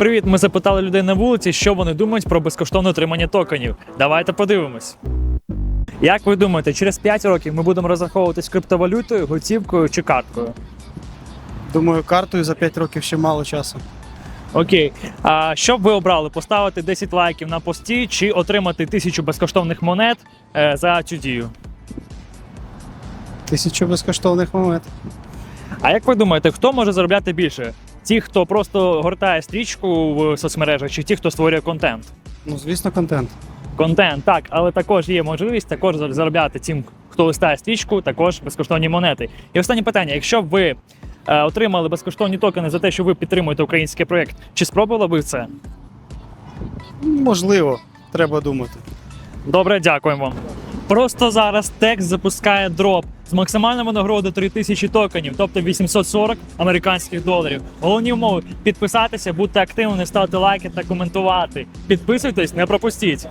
Привіт, ми запитали людей на вулиці, що вони думають про безкоштовне отримання токенів. Давайте подивимось. Як ви думаєте, через 5 років ми будемо розраховуватись криптовалютою, готівкою чи карткою? Думаю, картою за 5 років ще мало часу. Окей. А що б ви обрали? Поставити 10 лайків на пості чи отримати тисячу безкоштовних монет е, за цю дію? Тисячу безкоштовних монет. А як ви думаєте, хто може заробляти більше? Ті, хто просто гортає стрічку в соцмережах, чи ті, хто створює контент? Ну, звісно, контент. Контент, так, але також є можливість також заробляти тим, хто листає стрічку, також безкоштовні монети. І останнє питання: якщо б ви е, отримали безкоштовні токени за те, що ви підтримуєте український проєкт, чи спробували би це? Можливо, треба думати. Добре, дякуємо вам. Просто зараз текст запускає дроп з максимальною винагородою 3000 токенів, тобто 840 американських доларів. Головні умови підписатися, бути активними, ставити лайки та коментувати. Підписуйтесь, не пропустіть.